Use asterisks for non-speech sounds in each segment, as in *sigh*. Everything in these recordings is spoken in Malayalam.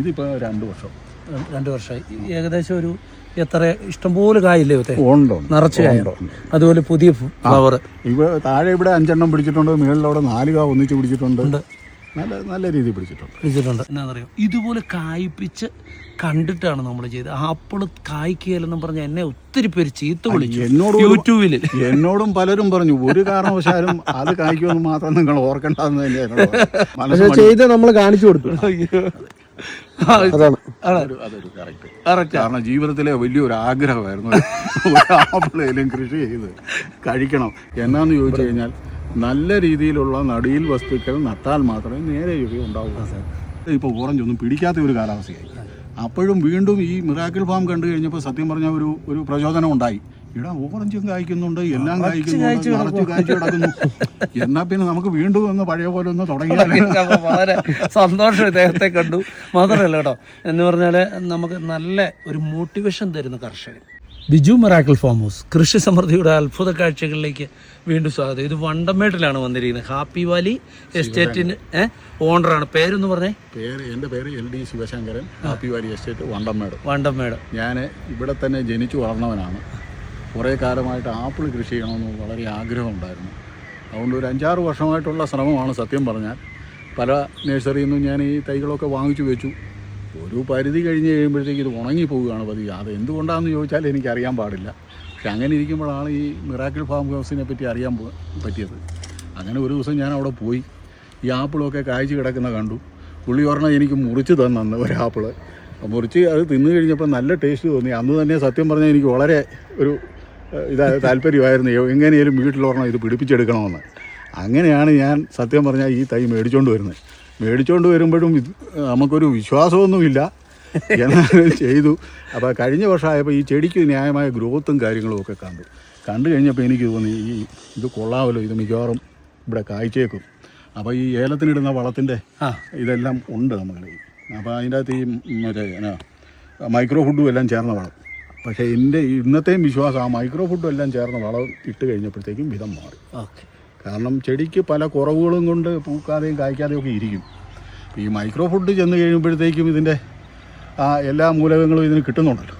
ഇതിപ്പോ രണ്ട് വർഷം. രണ്ട് വർഷമായി. ഏകദേശം ഒരു എത്ര ഇഷ്ടംപോലെ കായില്ലേ ഉണ്ട്? നിറച്ച് കായുണ്ടോ അതുപോലെ പുതിയ ഫ്ലവർ. ഇവ താഴെ ഇവിടെ അഞ്ചെണ്ണം പിടിച്ചിട്ടുണ്ട് മുകളിലവിടെ നാല് കാ ഒന്നിച്ച് പിടിച്ചിട്ടുണ്ട്. നല്ല നല്ല രീതിയിൽ പിടിച്ചിട്ടുണ്ട്. പിടിച്ചിട്ടുണ്ട്. എന്നാന്നറിയോ? ഇതുപോലെ കായ്പിച്ച് കണ്ടിട്ടാണ് നമ്മൾ ചെയ്തത്. ആപ്പിൾ കായ്ക്കുകയല്ലെന്നും പറഞ്ഞ എന്നെ ഒത്തിരി പേര് ചീത്ത വിളിച്ചു. എന്നോട് യൂട്യൂബിൽ എന്നോടും പലരും പറഞ്ഞു ഒരു കാരണവശാലും അത് കായ്ക്കുമെന്ന് മാത്രം നിങ്ങൾ ഓർക്കേണ്ടതെന്ന് തന്നെയാണ് ചെയ്ത് നമ്മൾ കാണിച്ചു കൊടുത്തു. കാരണം ജീവിതത്തിലെ വലിയൊരു ആഗ്രഹമായിരുന്നു ആപ്പിളേലും കൃഷി ചെയ്ത് കഴിക്കണം. എന്നാന്ന് ചോദിച്ചു കഴിഞ്ഞാൽ നല്ല രീതിയിലുള്ള നടിയിൽ വസ്തുക്കൾ നട്ടാൽ മാത്രമേ നേരെ യുഗം ഉണ്ടാവൂ ഇപ്പോൾ ഓറഞ്ച് ഒന്നും പിടിക്കാത്ത ഒരു കാലാവസ്ഥയായി. അപ്പോഴും വീണ്ടും ഈ മിറാക്കിൾ ഫാം കണ്ടു കഴിഞ്ഞപ്പോൾ സത്യം പറഞ്ഞ ഒരു ഒരു പ്രചോദനം ഉണ്ടായി. ഇവിടെ ഓറഞ്ചും കായ്ക്കുന്നുണ്ട് എല്ലാം കായ്ക്കുന്നുണ്ട് നിറച്ച് കായ്ച്ചു കിടക്കുന്നു എന്നാ പിന്നെ നമുക്ക് വീണ്ടും ഒന്ന് പഴയ പോലെ ഒന്ന് തുടങ്ങി വളരെ സന്തോഷം ഇദ്ദേഹത്തെ കണ്ടു. മാത്രമല്ല കേട്ടോ എന്ന് പറഞ്ഞാൽ നമുക്ക് നല്ല ഒരു മോട്ടിവേഷൻ തരുന്ന കർഷകൻ ബിജു മെറാക്കിൾ ഫാം ഹൗസ് കൃഷി സമൃദ്ധിയുടെ അത്ഭുത കാഴ്ചകളിലേക്ക് വീണ്ടും സ്വാഗതം. ഇത് വണ്ടമേട്ടിലാണ് വന്നിരിക്കുന്നത്. ഹാപ്പി വാലി എസ്റ്റേറ്റിന് ഓണറാണ്. പേരെന്ന് പറഞ്ഞേ. പേര് എന്റെ പേര് L D Sivasankaran. Happy valley estate Vandanmedu Vandanmedu. ഞാൻ ഇവിടെ തന്നെ ജനിച്ചു വളർന്നവനാണ്. കുറേ കാലമായിട്ട് ആപ്പിൾ കൃഷി ചെയ്യണമെന്ന് വളരെ ആഗ്രഹമുണ്ടായിരുന്നു. അതുകൊണ്ട് ഒരു അഞ്ചാറ് വർഷമായിട്ടുള്ള ശ്രമമാണ് സത്യം പറഞ്ഞാൽ. പല നഴ്സറിയിൽ നിന്നും ഞാൻ ഈ തൈകളൊക്കെ വാങ്ങിച്ചു വെച്ചു. ഒരു പരിധി കഴിഞ്ഞ് കഴിയുമ്പോഴത്തേക്ക് ഇത് ഉണങ്ങി പോവുകയാണ് പതിവ് അത് എന്തുകൊണ്ടാണെന്ന് ചോദിച്ചാൽ എനിക്കറിയാൻ പാടില്ല. പക്ഷെ അങ്ങനെ ഇരിക്കുമ്പോഴാണ് ഈ മിറാക്കിൾ ഫാം ഹൗസിനെ പറ്റി അറിയാൻ പറ്റിയത്. അങ്ങനെ ഒരു ദിവസം ഞാൻ അവിടെ പോയി. ഈ ആപ്പിളൊക്കെ കായ്ച്ചു കിടക്കുന്ന കണ്ടു. പുള്ളി പറഞ്ഞാൽ എനിക്ക് മുറിച്ച് തന്നു ഒരു മുറിച്ച് അത് തിന്നു കഴിഞ്ഞപ്പോൾ നല്ല ടേസ്റ്റ് തോന്നി. അന്ന് തന്നെ സത്യം പറഞ്ഞാൽ എനിക്ക് വളരെ ഒരു ഇതാ താല്പര്യമായിരുന്നു. എങ്ങനെയും വീട്ടിലൊരെണ്ണം ഇത് പിടിപ്പിച്ചെടുക്കണമെന്ന്. അങ്ങനെയാണ് ഞാൻ സത്യം പറഞ്ഞാൽ ഈ തൈ മേടിച്ചുകൊണ്ട് വരുന്നത്. മേടിച്ചുകൊണ്ട് വരുമ്പോഴും ഇത് നമുക്കൊരു വിശ്വാസമൊന്നുമില്ല. എന്നാലും ചെയ്തു. അപ്പോൾ കഴിഞ്ഞ വർഷമായപ്പോൾ ഈ ചെടിക്ക് ന്യായമായ ഗ്രോത്തും കാര്യങ്ങളും ഒക്കെ കണ്ടു. കണ്ടു കഴിഞ്ഞപ്പോൾ എനിക്ക് തോന്നി ഈ ഇത് കൊള്ളാമല്ലോ. ഇത് മിക്കവാറും ഇവിടെ കായ്ച്ചേക്കും. അപ്പോൾ ഈ ഏലത്തിനിടുന്ന വളത്തിന്റെ ഇതെല്ലാം ഉണ്ട് നമ്മുടെ അപ്പോൾ അതിന്റെ അകത്ത് ഈ മറ്റേ മൈക്രോ ഫുഡും എല്ലാം ചേർന്ന വളം. പക്ഷേ എന്റെ ഇന്നത്തെയും വിശ്വാസം ആ മൈക്രോ ഫുഡും എല്ലാം ചേർന്ന് വളം ഇട്ട് കഴിഞ്ഞപ്പോഴത്തേക്കും വിധം മാറി. ഓക്കെ. കാരണം ചെടിക്ക് പല കുറവുകളും കൊണ്ട് പൂക്കാതെയും കായ്ക്കാതെയും ഒക്കെ ഇരിക്കും. ഈ മൈക്രോ ഫുഡ് ചെന്ന് കഴിയുമ്പോഴത്തേക്കും ഇതിന്റെ ആ എല്ലാ മൂലകങ്ങളും ഇതിന് കിട്ടുന്നുണ്ടല്ലോ.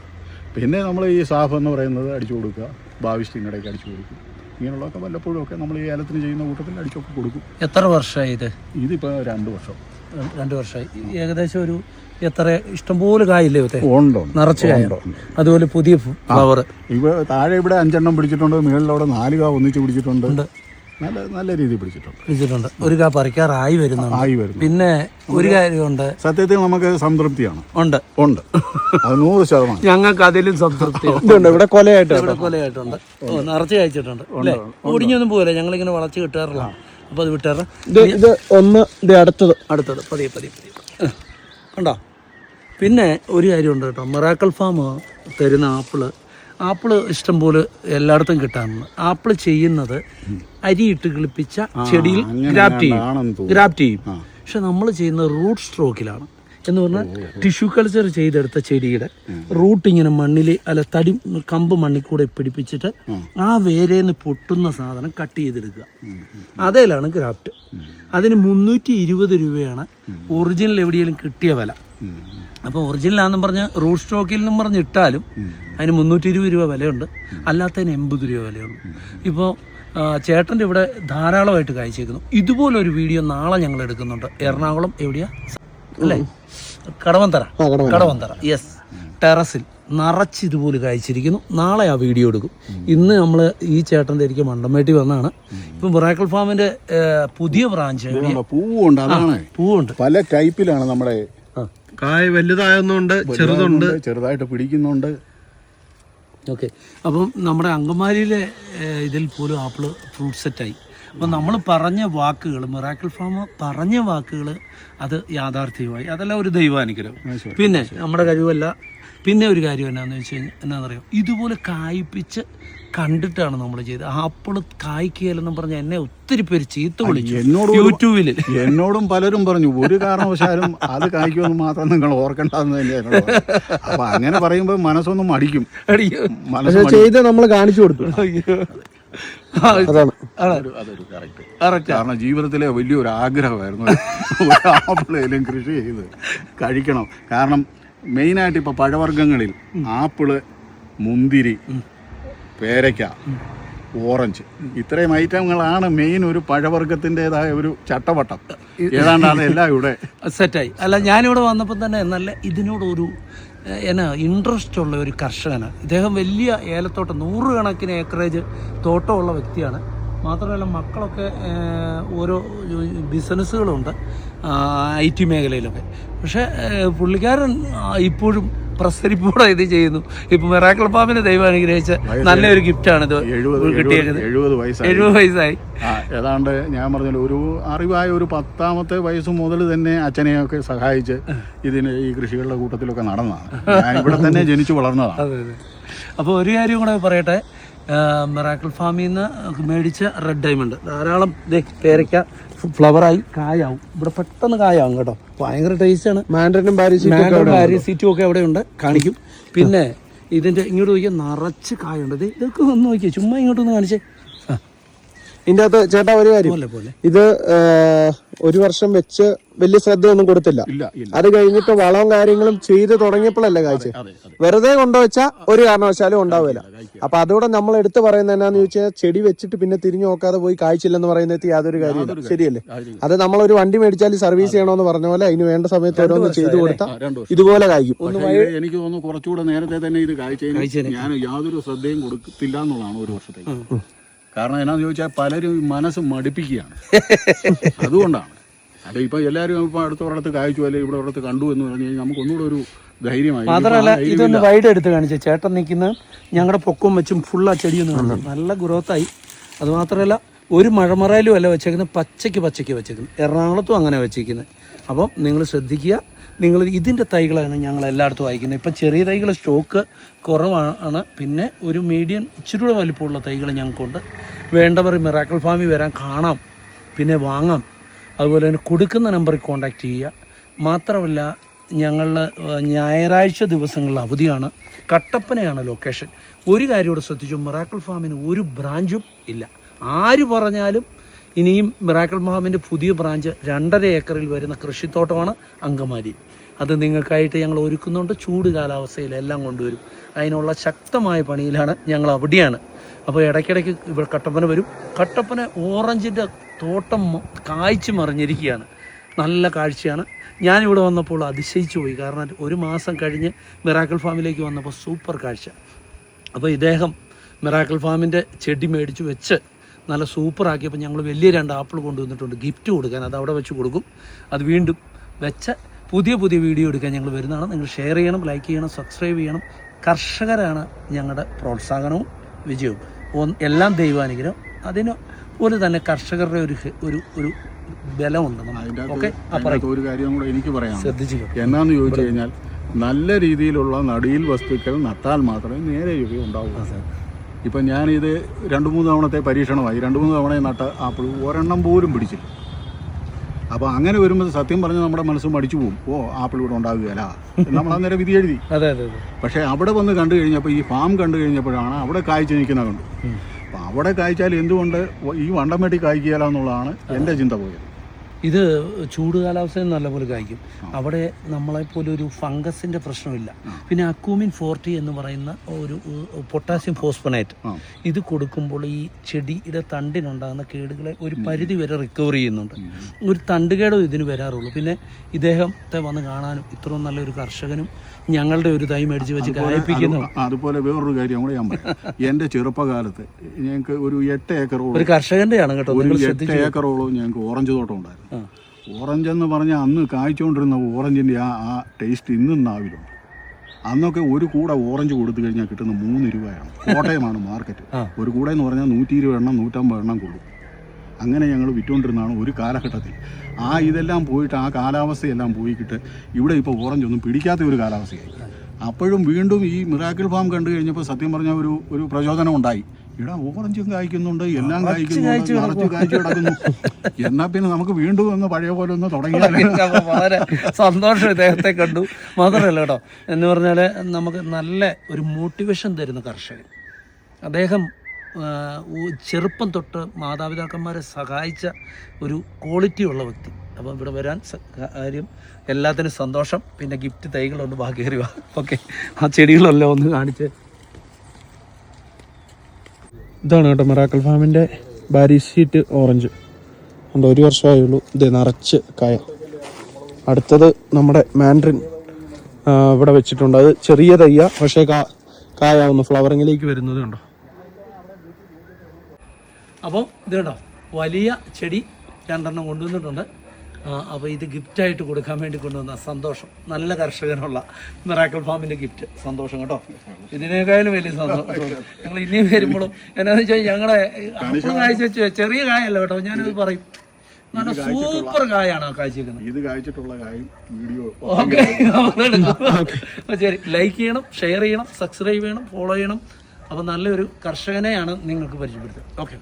പിന്നെ നമ്മൾ ഈ സാഫ് എന്ന് പറയുന്നത് അടിച്ചു കൊടുക്കുക ഭാവിഷ്ടിന്റെ ഇടയ്ക്ക് അടിച്ചു കൊടുക്കും. ഇങ്ങനെയുള്ളതൊക്കെ വല്ലപ്പോഴും ഒക്കെ നമ്മൾ ഈ ഏലത്തിന് ചെയ്യുന്ന കൂട്ടത്തിൽ അടിച്ചൊക്കെ കൊടുക്കും. എത്ര വർഷമായി ഇത്? ഇതിപ്പോൾ രണ്ട് വർഷം. രണ്ട് വർഷമായി. ഏകദേശം ഒരു എത്ര ഇഷ്ടംപോലെ കായില്ലേ ഉണ്ട് നിറച്ച് കായുണ്ടോ അതുപോലെ പുതിയ ഫ്ലവർ ഇവ താഴെ ഇവിടെ അഞ്ചെണ്ണം പിടിച്ചിട്ടുണ്ട് മുകളിലവിടെ നാല് കാ ഒന്നിച്ച് പിടിച്ചിട്ടുണ്ട്. നല്ല നല്ല രീതിയിൽ പിടിച്ചിട്ടുണ്ട്. പിടിച്ചിട്ടുണ്ട്. ഒരു കാ പറിക്കാറായി വരുന്നുണ്ട്. ആയി വരുന്നു പിന്നെ ഒരു കാര്യമുണ്ട്. സത്യത്തിൽ നമുക്ക് സംതൃപ്തിയാണ്. ഉണ്ട്. ഉണ്ട്. അത് നൂറ് ശതമാനം. ഞങ്ങൾക്ക് അതിലും സംതൃപ്തി. ഇവിടെ കൊലയായിട്ട് ഇവിടെ കൊലയായിട്ടുണ്ട്. നിറച്ച് കഴിച്ചിട്ടുണ്ട് ഒടിഞ്ഞൊന്നും പോകില്ല ഞങ്ങളിങ്ങനെ വളച്ച് കിട്ടാറില്ല. അപ്പോൾ അത് വിട്ടേറാം. ഇത് ഇത് ഒന്ന് ഇത് അടുത്തത്. അടുത്തത്. പതിയെ പതിയെ പതിയെ. കണ്ടോ? പിന്നെ ഒരു കാര്യമുണ്ട് കേട്ടോ. മെറാക്കൽ ഫാം തരുന്ന ആപ്പിൾ. ആപ്പിൾ ഇഷ്ടംപോലെ എല്ലായിടത്തും കിട്ടാറുണ്ട്. ആപ്പിൾ ചെയ്യുന്നത് അരിയിട്ട് കിളിപ്പിച്ച ചെടിയിൽ ഗ്രാഫ്റ്റ് ചെയ്യും. ഗ്രാഫ്റ്റ് ചെയ്യും. പക്ഷെ നമ്മൾ ചെയ്യുന്നത് റൂട്ട് സ്ട്രോക്കിലാണ്. എന്ന് പറഞ്ഞാൽ ടിഷ്യൂ കൾച്ചർ ചെയ്തെടുത്ത ചെടിയുടെ റൂട്ട് ഇങ്ങനെ മണ്ണിൽ അല്ല തടി കമ്പ് മണ്ണിൽ കൂടെ പിടിപ്പിച്ചിട്ട് ആ വേരേന്ന് പൊട്ടുന്ന സാധനം കട്ട് ചെയ്തെടുക്കുക. അതേലാണ് ഗ്രാഫ്റ്റ് അതിന് മുന്നൂറ്റി ഇരുപത് രൂപയാണ് ഒറിജിനൽ എവിടെയെങ്കിലും കിട്ടിയ വില. അപ്പോൾ ആണെന്ന് പറഞ്ഞ് റൂട്ട് സ്റ്റോക്കിൽ നിന്നും പറഞ്ഞ് ഇട്ടാലും അതിന് മുന്നൂറ്റി ഇരുപത് രൂപ വിലയുണ്ട്. അല്ലാത്തതിന് എൺപത് രൂപ വിലയുണ്ട് ഇപ്പോൾ ചേട്ടന്റെ ഇവിടെ ധാരാളമായിട്ട് കാഴ്ചവെക്കുന്നു. ഇതുപോലൊരു വീഡിയോ നാളെ ഞങ്ങൾ എടുക്കുന്നുണ്ട്. എറണാകുളം എവിടെയാ? അല്ലേ? കടവന്തറ. കടവന്തറ. യെസ് ടെറസിൽ നിറച്ച് ഇതുപോലെ കഴിച്ചിരിക്കുന്നു നാളെ ആ വീഡിയോ എടുക്കും. ഇന്ന് നമ്മൾ ഈ ചേട്ടന്റെ എനിക്ക് മണ്ടമേട്ടി വന്നാണ്. ഇപ്പം മിറാക്കിൾ ഫാമിന്റെ പുതിയ ബ്രാഞ്ച് പൂവുണ്ട്. അതാണ്. പൂവുണ്ട്. പല ടൈപ്പിലാണ് നമ്മുടെ കായ വലുതായൊന്നുണ്ട് ചെറുതുണ്ട്. ചെറുതായിട്ട് പിടിക്കുന്നുണ്ട്. ഓക്കെ. അപ്പം നമ്മുടെ അങ്കമാലിയിലെ ഇതിൽ പോലും ആപ്പിൾ ഫ്രൂട്ട് സെറ്റായി. അപ്പം നമ്മൾ പറഞ്ഞ വാക്കുകൾ മിറാക്കിൾ ഫാം പറഞ്ഞ വാക്കുകൾ അത് യാഥാർത്ഥ്യമായി. അതെല്ലാം ഒരു ദൈവാനുഗ്രഹം. പിന്നെ നമ്മുടെ കഴിവല്ല. പിന്നെ ഒരു കാര്യം എന്നാന്ന് വെച്ച് കഴിഞ്ഞാൽ എന്നാണെന്നറിയോ ഇതുപോലെ കായ്പിച്ച് കണ്ടിട്ടാണ് നമ്മൾ ചെയ്തത്. ആപ്പിൾ കായ്ക്കുകയല്ലെന്നും പറഞ്ഞ് എന്നെ ഒത്തിരി പേര് ചീത്ത വിളിച്ചു. എന്നോട് യൂട്യൂബിൽ എന്നോടും പലരും പറഞ്ഞു ഒരു കാരണവശാലും അത് കായ്ക്കുമെന്ന് മാത്രം നിങ്ങൾ ഓർക്കണ്ടെന്ന് തന്നെ അപ്പൊ അങ്ങനെ പറയുമ്പോൾ മനസ്സൊന്നും അടിക്കും മനസ്സ് പക്ഷെ ചെയ്ത് നമ്മൾ കാണിച്ചു കൊടുത്തു കാരണം ജീവിതത്തിലെ വലിയൊരു ആഗ്രഹമായിരുന്നു ആപ്പിളേലും കൃഷി ചെയ്ത് കഴിക്കണം. കാരണം മെയിനായിട്ട് ഇപ്പോൾ പഴവർഗങ്ങളിൽ ആപ്പിൾ മുന്തിരി പേരയ്ക്ക ഓറഞ്ച് ഇത്രയും ഐറ്റങ്ങളാണ് മെയിൻ ഒരു പഴവർഗത്തിന്റെതായ ഒരു ചട്ടവട്ടം. ഏതാണ്ടാണ് എല്ലാം ഇവിടെ *laughs* സെറ്റായി. അല്ല ഞാനിവിടെ വന്നപ്പോൾ തന്നെ നല്ല ഇതിനോടൊരു എന്നാ ഇൻട്രസ്റ്റ് ഉള്ള ഒരു കർഷകനാണ്. ഇദ്ദേഹം വലിയ ഏലത്തോട്ടം നൂറുകണക്കിന് ഏക്കറേജ് തോട്ടമുള്ള വ്യക്തിയാണ്. മാത്രമല്ല മക്കളൊക്കെ ഓരോ ബിസിനസ്സുകളുണ്ട് ഐ ടി മേഖലയിലൊക്കെ. പക്ഷേ പുള്ളിക്കാരൻ ഇപ്പോഴും പ്രസരിപ്പോടെ ഇത് ചെയ്യുന്നു. ഇപ്പൊ മെറാക്കൾ പാമ്പിനെ ദൈവം അനുഗ്രഹിച്ച നല്ലൊരു ഗിഫ്റ്റാണ് ഇത് കിട്ടിയേക്കുന്നത് എഴുപത് വയസ്സായി. ഏതാണ്ട് ഞാൻ പറഞ്ഞല്ലോ ഒരു അറിവായ ഒരു പത്താമത്തെ വയസ്സ് മുതൽ തന്നെ അച്ഛനെയൊക്കെ സഹായിച്ച് ഇതിന് ഈ കൃഷികളുടെ കൂട്ടത്തിലൊക്കെ നടന്നതാണ്. ഞാൻ ഇവിടെ തന്നെ ജനിച്ചു വളർന്നതാണ്. അപ്പോൾ ഒരു കാര്യം കൂടെ പറയട്ടെ. മെറാക്കിൾ ഫാമിൽ നിന്ന് മേടിച്ച റെഡ് ഡയമണ്ട് ധാരാളം ഇതേ പേരയ്ക്ക ഫ്ലവറായി കായാവും. ഇവിടെ പെട്ടെന്ന് കായാവും കേട്ടോ. ഭയങ്കര ടേസ്റ്റാണ് മാൻഡറിനും മാംഗോ സീറ്റും ഒക്കെ അവിടെ ഉണ്ട്? കാണിക്കും. പിന്നെ ഇതിന്റെ ഇങ്ങോട്ട് നോക്കിയാൽ നിറച്ച് കായുണ്ട്. ഇതൊക്കെ ഒന്ന് നോക്കിയാൽ ചുമ്മാ ഇങ്ങോട്ടൊന്ന് കാണിച്ചേ. ഇതിന്റെ അകത്ത് ചേട്ടാ ഒരു കാര്യം. ഇത് ഒരു വർഷം വെച്ച് വലിയ ശ്രദ്ധയൊന്നും കൊടുത്തില്ല. ഇല്ല ഇല്ല. അത് കഴിഞ്ഞിട്ട് വളവും കാര്യങ്ങളും ചെയ്ത് തുടങ്ങിയപ്പോഴല്ലേ കാഴ്ച? വെറുതെ കൊണ്ടുവച്ചാൽ ഒരു കാരണവശാലും ഉണ്ടാവില്ല. അപ്പൊ അതോടെ നമ്മൾ എടുത്തു പറയുന്നത് എന്നാന്ന് ചോദിച്ചാൽ ചെടി വെച്ചിട്ട് പിന്നെ തിരിഞ്ഞു നോക്കാതെ പോയി കാഴ്ചയില്ലെന്ന് പറയുന്നത് യാതൊരു കാര്യമില്ല ശരിയല്ലേ? അത് നമ്മൾ ഒരു വണ്ടി മേടിച്ചാൽ സർവീസ് ചെയ്യണമെന്ന് പറഞ്ഞ പോലെ അതിന് വേണ്ട സമയത്ത് ഓരോന്ന് ചെയ്തു കൊടുത്താൽ ഇതുപോലെ കായ്ക്കും. എനിക്ക് തോന്നുന്നു കുറച്ചുകൂടെ നേരത്തെ തന്നെ ഇത് കാഴ്ച ഞാൻ യാതൊരു ശ്രദ്ധയും കൊടുത്തില്ല എന്നുള്ളതാണ് ഒരു വർഷത്തേക്ക്. കാരണം എന്നാന്ന് ചോദിച്ചാൽ പലരും മനസ്സ് മടുപ്പിക്കുകയാണ്. *laughs* അതുകൊണ്ടാണ്. അല്ല ഇപ്പൊ എല്ലാവരും ഇപ്പൊ അടുത്ത ഒരിടത്ത് കായ്ച്ചു അല്ലെങ്കിൽ ഇവിടെ ഒരിടത്ത് കണ്ടു എന്ന് പറഞ്ഞു കഴിഞ്ഞാൽ നമുക്ക് ഒന്നുകൂടെ ഒരു ധൈര്യമായി. മാത്രമല്ല ഇതൊന്ന് വൈഡ് എടുത്ത് കാണിച്ച. ചേട്ടൻ നിൽക്കുന്ന ഞങ്ങളുടെ പൊക്കവും വെച്ചും ഫുൾ ആ ചെടിയൊന്നും നല്ല ഗ്രോത്തായി അത് മാത്രമല്ല ഒരു മഴമറയിലും അല്ല വെച്ചേക്കുന്നത് പച്ചയ്ക്ക് പച്ചയ്ക്ക് വെച്ചേക്കുന്നത് എറണാകുളത്തും അങ്ങനെ വെച്ചേക്കുന്നത് അപ്പം നിങ്ങൾ ശ്രദ്ധിക്കുക നിങ്ങൾ ഇതിന്റെ തൈകളാണ് ഞങ്ങൾ എല്ലായിടത്തും അയക്കുന്നത് ഇപ്പം ചെറിയ തൈകൾ സ്റ്റോക്ക് കുറവാണ്. പിന്നെ ഒരു മീഡിയം ഇച്ചിരി കൂടെ വലിപ്പമുള്ള തൈകൾ ഞങ്ങൾക്കുണ്ട്. വേണ്ടവർ മിറാക്കിൾ ഫാമിൽ വരാൻ കാണാം. പിന്നെ വാങ്ങാം. അതുപോലെ തന്നെ കൊടുക്കുന്ന നമ്പറിൽ കോൺടാക്റ്റ് ചെയ്യുക. മാത്രമല്ല ഞങ്ങൾ ഞായറാഴ്ച ദിവസങ്ങളിൽ അവധിയാണ്. കട്ടപ്പനയാണ് ലൊക്കേഷൻ ഒരു കാര്യം കൂടെ ശ്രദ്ധിച്ചു. മിറാക്കിൾ ഫാമിന് ഒരു ബ്രാഞ്ചും ഇല്ല. ആര് പറഞ്ഞാലും ഇനിയും മിറാക്കിൾ ഫാമിന്റെ പുതിയ ബ്രാഞ്ച് രണ്ടര ഏക്കറിൽ വരുന്ന കൃഷിത്തോട്ടമാണ് അങ്കമാലി. അത് നിങ്ങൾക്കായിട്ട് ഞങ്ങൾ ഒരുക്കുന്നുണ്ട്. ചൂട് കാലാവസ്ഥയിൽ എല്ലാം കൊണ്ടുവരും. അതിനുള്ള ശക്തമായ പണിയിലാണ് ഞങ്ങൾ അവിടെയാണ്. അപ്പോൾ ഇടയ്ക്കിടയ്ക്ക് ഇവിടെ കട്ടപ്പന വരും. കട്ടപ്പന ഓറഞ്ചിന്റെ തോട്ടം കായ്ച്ചു മറിഞ്ഞിരിക്കുകയാണ്. നല്ല കാഴ്ചയാണ്. ഞാനിവിടെ വന്നപ്പോൾ അതിശയിച്ചു പോയി. കാരണം ഒരു മാസം കഴിഞ്ഞ് മിറാക്കിൾ ഫാമിലേക്ക് വന്നപ്പോൾ സൂപ്പർ കാഴ്ച. അപ്പോൾ ഇദ്ദേഹം മിറാക്കിൾ ഫാമിന്റെ ചെടി മേടിച്ച് വെച്ച് നല്ല സൂപ്പറാക്കിയപ്പോൾ ഞങ്ങൾ വലിയ രണ്ട് ആപ്പിൾ കൊണ്ടുവന്നിട്ടുണ്ട്. ഗിഫ്റ്റ് കൊടുക്കാൻ. അത് അവിടെ വെച്ച് കൊടുക്കും. അത് വീണ്ടും വെച്ച പുതിയ പുതിയ വീഡിയോ എടുക്കാൻ ഞങ്ങൾ വരുന്നതാണ്. നിങ്ങൾ ഷെയർ ചെയ്യണം ലൈക്ക് ചെയ്യണം സബ്സ്ക്രൈബ് ചെയ്യണം. കർഷകരാണ് ഞങ്ങളുടെ പ്രോത്സാഹനവും വിജയവും. എല്ലാം ദൈവാനുഗ്രഹം. അതിന് പോലെ തന്നെ കർഷകരുടെ ഒരു ഒരു ഒരു ബലമുണ്ട് ഓക്കെ? ഒരു കാര്യം കൂടെ എനിക്ക് പറയാം ശ്രദ്ധിച്ചു കേട്ടോ. എന്നാന്ന് ചോദിച്ചു കഴിഞ്ഞാൽ നല്ല രീതിയിലുള്ള നടിയിൽ വസ്തുക്കൾ നട്ടാൽ മാത്രമേ നേരെ യുഗം ഉണ്ടാവൂ ഇപ്പം ഞാനിത് രണ്ട് മൂന്ന് തവണത്തെ പരീക്ഷണമായി. രണ്ട് മൂന്ന് തവണ നട്ട ആപ്പിൾ ഒരെണ്ണം പോലും പിടിച്ചില്ല. അപ്പോൾ അങ്ങനെ വരുമ്പോൾ സത്യം പറഞ്ഞ് നമ്മുടെ മനസ്സും മടിച്ചു പോകും. ഓ ആപ്പിൾ ഇവിടെ ഉണ്ടാകുകയല്ല. നമ്മൾ അന്നേരം വിധി എഴുതി. അതെ അതെ പക്ഷേ അവിടെ വന്ന് കണ്ടു കഴിഞ്ഞപ്പോൾ ഈ ഫാം കണ്ടു കഴിഞ്ഞപ്പോഴാണ് അവിടെ കായ്ച്ചു നിൽക്കുന്ന കണ്ടു. അപ്പോൾ അവിടെ കായ്ച്ചാൽ എന്തുകൊണ്ട് ഈ വണ്ടം വെട്ടി കായ്ക്കുകയില്ല എന്നുള്ളതാണ് എന്റെ ചിന്ത പോയത്. ഇത് ചൂട് കാലാവസ്ഥയിൽ നല്ലപോലെ കായ്ക്കും അവിടെ നമ്മളെപ്പോലെ ഒരു ഫംഗസിന്റെ പ്രശ്നമില്ല. പിന്നെ അക്കൂമിൻ ഫോർട്ടി എന്ന് പറയുന്ന ഒരു പൊട്ടാസ്യം ഫോസ്ഫനേറ്റ് ഇത് കൊടുക്കുമ്പോൾ ഈ ചെടിയുടെ തണ്ടിനുണ്ടാകുന്ന കേടുകളെ ഒരു പരിധി വരെ റിക്കവർ ചെയ്യുന്നുണ്ട്. ഒരു തണ്ടുകേടോ ഇതിന് വരാറുള്ളൂ. പിന്നെ ഇദ്ദേഹത്തെ വന്ന് കാണാനും ഇത്രയും നല്ലൊരു കർഷകനും ഞങ്ങളുടെ ഒരു തൈ മേടിച്ച് വെച്ച് കായ്പിക്കുന്നു. അതുപോലെ വേറൊരു കാര്യം കൂടെ ഞാൻ പറയാം. എന്റെ ചെറുപ്പകാലത്ത് ഞങ്ങൾക്ക് ഒരു എട്ട് ഏക്കറോളം ഒരു കർഷകന്റെയാണ് കേട്ടോ ഒരു എട്ട് ഏക്കറോളം ഞങ്ങൾക്ക് ഓറഞ്ച് തോട്ടം ഉണ്ടായിരുന്നു. ഓറഞ്ച് എന്ന് പറഞ്ഞാൽ അന്ന് കായ്ച്ചുകൊണ്ടിരുന്ന ഓറഞ്ചിന്റെ ആ ആ ടേസ്റ്റ് ഇന്നും നാവിലുണ്ട്. അന്നൊക്കെ ഒരു കൂടെ ഓറഞ്ച് കൊടുത്തു കഴിഞ്ഞാൽ കിട്ടുന്ന മൂന്ന് രൂപയാണ്. കോട്ടയമാണ് മാർക്കറ്റ്. ഒരു കൂടെ എന്ന് പറഞ്ഞാൽ നൂറ്റി ഇരുപത് എണ്ണം നൂറ്റമ്പത് എണ്ണം കൊള്ളും അങ്ങനെ ഞങ്ങൾ വിറ്റുകൊണ്ടിരുന്നതാണ് ഒരു കാലഘട്ടത്തിൽ. ആ ഇതെല്ലാം പോയിട്ട് ആ കാലാവസ്ഥയെല്ലാം പോയിക്കിട്ട് ഇവിടെ ഇപ്പോൾ ഓറഞ്ച് ഒന്നും പിടിക്കാത്ത ഒരു കാലാവസ്ഥയായി. അപ്പോഴും വീണ്ടും ഈ മിറാക്കിൾ ഫാം കണ്ടു കഴിഞ്ഞപ്പോൾ സത്യം പറഞ്ഞ ഒരു ഒരു പ്രചോദനം ഉണ്ടായി. ഇവിടെ ഓറഞ്ചും കായ്ക്കുന്നുണ്ട് എല്ലാം കായ്ക്കുന്നുണ്ട് നിറച്ച് കായ്ച്ചു കിടക്കുന്നു. എന്നാൽ പിന്നെ നമുക്ക് വീണ്ടും ഒന്ന് പഴയ പോലെ ഒന്ന് തുടങ്ങി. വളരെ സന്തോഷം ഇദ്ദേഹത്തെ കണ്ടു. മാത്രമല്ല കേട്ടോ എന്ന് പറഞ്ഞാൽ നമുക്ക് നല്ല ഒരു മോട്ടിവേഷൻ തരുന്ന കർഷകൻ. അദ്ദേഹം ചെറുപ്പം തൊട്ട് മാതാപിതാക്കന്മാരെ സഹായിച്ച ഒരു ക്വാളിറ്റി ഉള്ള വ്യക്തി. അപ്പം ഇവിടെ വരാൻ കാര്യം എല്ലാത്തിനും സന്തോഷം. പിന്നെ ഗിഫ്റ്റ് തൈകളൊന്ന് ബാക്കി കയറി വാ ഓക്കെ ആ ചെടികളെല്ലാം ഒന്ന് കാണിച്ച്. ഇതാണ് കേട്ടോ മെറാക്കൽ ഫാമിന്റെ ബാരി ഷീറ്റ് ഓറഞ്ച് ഉണ്ട് ഒരു വർഷമായുള്ളൂ. ഇത് നിറച്ച് കായ. അടുത്തത് നമ്മുടെ മാൻഡ്രിൻ ഇവിടെ വെച്ചിട്ടുണ്ട്. അത് ചെറിയ തയ്യ പക്ഷേ കായ ഒന്ന് ഫ്ലവറിങ്ങിലേക്ക് വരുന്നത് കണ്ടോ. അപ്പം ഇത് കേട്ടോ വലിയ ചെടി രണ്ടെണ്ണം കൊണ്ടുവന്നിട്ടുണ്ട്. അപ്പോൾ ഇത് ഗിഫ്റ്റായിട്ട് കൊടുക്കാൻ വേണ്ടി കൊണ്ടുവന്ന സന്തോഷം. നല്ല കർഷകനുള്ള മിറാക്കൽ ഫാമിന്റെ ഗിഫ്റ്റ് സന്തോഷം കേട്ടോ. ഇതിനേക്കാളും വലിയ സന്തോഷം. ഞങ്ങൾ ഇനിയും വരുമ്പോഴും എന്നാന്ന് വെച്ചാൽ ഞങ്ങളെ കാഴ്ച വെച്ച് ചെറിയ കായല്ല കേട്ടോ. ഞാനത് പറയും. നല്ല സൂപ്പർ കായാണ് ആ കാഴ്ചവെക്കുന്നത് ഇത് കാഴ്ചിട്ടുള്ള വീഡിയോ ഓക്കെ. *laughs* ശരി. ലൈക്ക് ചെയ്യണം ഷെയർ ചെയ്യണം സബ്സ്ക്രൈബ് ചെയ്യണം ഫോളോ ചെയ്യണം. അപ്പോൾ നല്ലൊരു കർഷകനെയാണ് നിങ്ങൾക്ക് പരിചയപ്പെടുത്തുക. ഓക്കെ.